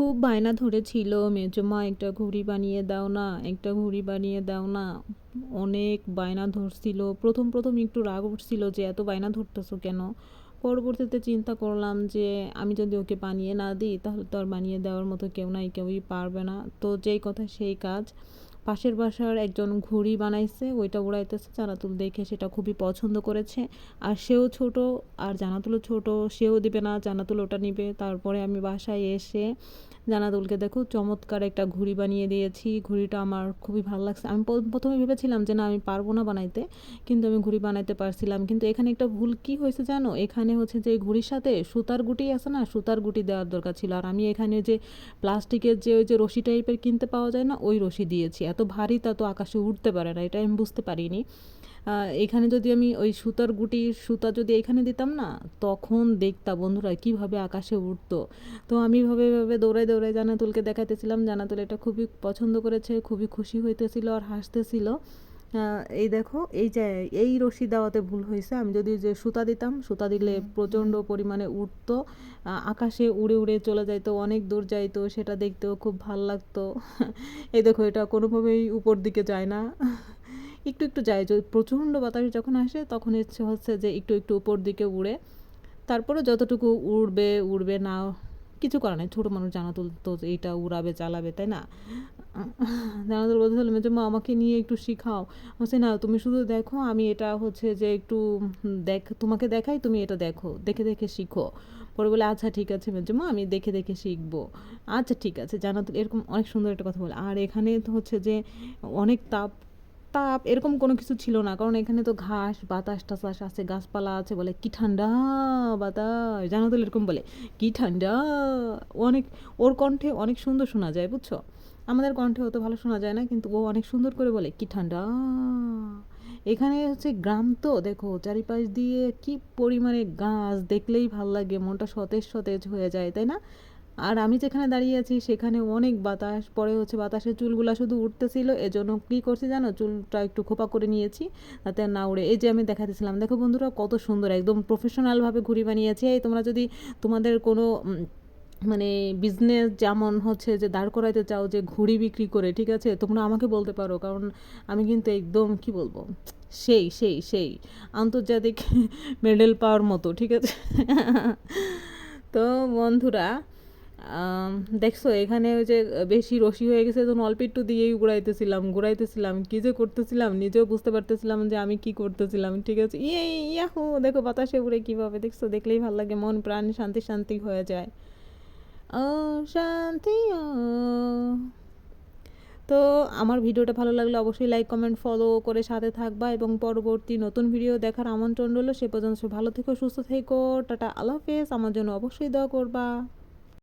খুব বায়না ধরেছিল, মেজমা, একটা ঘুড়ি বানিয়ে দাও না, একটা ঘুড়ি বানিয়ে দাও না। অনেক বায়না ধরছিল। প্রথম প্রথম একটু রাগ উঠছিল যে, এত বায়না ধরতেছো কেন? পরবর্তীতে চিন্তা করলাম যে, আমি যদি ওকে বানিয়ে না দিই, তাহলে তো আর বানিয়ে দেওয়ার মতো কেউ নাই, কেউই পারবে না। তো যেই কথা, সেই কাজ পাশের বাসার একজন ঘুড়ি বানাইছে, ওইটা উড়াইতেছে, জানাতুল দেখে সেটা খুবই পছন্দ করেছে। আর সেও ছোট, আর জানাতুলও ছোট, সেও দিবে না, জানাতুল ওটা নিবে। তারপরে আমি বাসায় এসে জানাতুলকে দেখো, চমৎকার একটা ঘুড়ি বানিয়ে দিয়েছি। ঘুড়িটা আমার খুবই ভালো লাগছে। আমি প্রথমে ভেবেছিলাম যে না, আমি পারব না বানাইতে, কিন্তু আমি ঘুড়ি বানাইতে পারছিলাম। কিন্তু এখানে একটা ভুল কি হয়েছে জানো? এখানে হচ্ছে যে ঘুড়ির সাথে সুতার গুটি আছে না, সুতার গুটি দেওয়ার দরকার ছিল। আর আমি এখানে যে প্লাস্টিকের যে ওই যে রশি টাইপের কিনতে পাওয়া যায় না, ওই রশি দিয়েছি। এত ভারী, তা তো আকাশে উঠতে পারে না, এটা আমি বুঝতে পারিনি। এখানে যদি আমি ওই সুতার গুটি, সুতা যদি এখানে দিতাম না, তখন দেখতাম বন্ধুরা কীভাবে আকাশে উঠতো তো আমি ভাবে ভাবে দৌড়াই দৌড়ায় জানাতুলকে দেখাইতেছিলাম, জানাতুল এটা খুবই পছন্দ করেছে, খুবই খুশি হইতেছিল আর হাসতেছিল। এই দেখো এই যে এই রশি দেওয়াতে ভুল হয়েছে। আমি যদি যে সুতা দিতাম সুতা দিলে প্রচণ্ড পরিমাণে উঠতো আকাশে উড়ে উড়ে চলে যাইতো অনেক দূর যাইতো সেটা দেখতেও খুব ভালো লাগতো। এই দেখো এটা কোনোভাবেই উপর দিকে যায় না। একটু একটু যায় যদি প্রচণ্ড বাতাস যখন আসে তখন ইচ্ছে হচ্ছে যে একটু একটু উপর দিকে উড়ে। তারপরে যতটুকু উড়বে উড়বে না কিছু করার নেই। ছোটো মানুষ জানাতুল তো এইটা উড়াবে, চালাবে, তাই না? জানাতুল বলতেছিল যে মা, আমাকে নিয়ে একটু শিখাও। হচ্ছে না, তুমি শুধু দেখো, আমি এটা হচ্ছে যে একটু দেখ, তোমাকে দেখাই, তুমি এটা দেখো, দেখে দেখে শিখো। পরে বলে আচ্ছা ঠিক আছে। মা, আমি দেখে দেখে শিখব। আচ্ছা ঠিক আছে। জানাতুল এরকম অনেক সুন্দর একটা কথা বলে। আর এখানে তো হচ্ছে যে অনেক তাপ তাপ, এরকম কোনো কিছু ছিল না। কারণ এখানে তো ঘাস, বাতাস টাতাস আছে, গাছপালা আছে বলে, কি ঠান্ডা বাতাস। জানো তো এরকম বলে, কি ঠান্ডা। অনেক, ওর কণ্ঠে অনেক সুন্দর শোনা যায়, বুঝছ? আমাদের কণ্ঠে অত ভালো শোনা যায় না, কিন্তু ও অনেক সুন্দর করে বলে, কি ঠান্ডা। এখানে হচ্ছে গ্রাম তো, দেখো, চারিপাশ দিয়ে কি পরিমাণে গাছ দেখলেই ভালো লাগে, মনটা সতেজ সতেজ হয়ে যায়, তাই না? আর আমি যেখানে দাঁড়িয়ে আছি, সেখানে অনেক বাতাস, পরে হচ্ছে বাতাসের চুলগুলা শুধু উঠতেছিল। এজন্য কী করছি জানো? চুলটা একটু খোপা করে নিয়েছি, তাতে না উড়ে। এই যে আমি দেখাতেছিলাম, দেখো বন্ধুরা কত সুন্দর, একদম প্রফেশনালভাবে ঘুরি বানিয়েছি। এই তোমরা যদি তোমাদের কোনো মানে বিজনেস যেমন হচ্ছে যে দাঁড় করাইতে চাও যে ঘুড়ি বিক্রি করে, ঠিক আছে? তোমরা আমাকে বলতে পারো, কারণ আমি কিন্তু একদম, কি বলব? সেই সেই সেই আন্তর্জাতিক মেডেল পাওয়ার মতো, ঠিক আছে? তো বন্ধুরা দেখছ, এখানে ওই যে বেশি রশি হয়ে গেছে তখন অল্প একটু দিয়েই ঘুরাইতেছিলাম ঘুরাইতেছিলাম কী যে করতেছিলাম, নিজেও বুঝতে পারতেছিলাম যে আমি কি করতেছিলাম, ঠিক আছে? ইয়ে ইয়াহু, দেখো বাতাসে উড়ে কীভাবে দেখছ? দেখলেই ভালো লাগে, মন, প্রাণ শান্তি শান্তি হয়ে যায়। ও, শান্তি, ও। তো আমার ভিডিওটা ভালো লাগলে অবশ্যই লাইক কমেন্ট ফলো করে সাথে থাকবা এবং পরবর্তী নতুন ভিডিও দেখার আমন্ত্রণ রইল, সে পর্যন্ত ভালো থেকো, সুস্থ থেকো, টাটা, আল্লাহ হাফেজ, আমার জন্য অবশ্যই দোয়া করবা।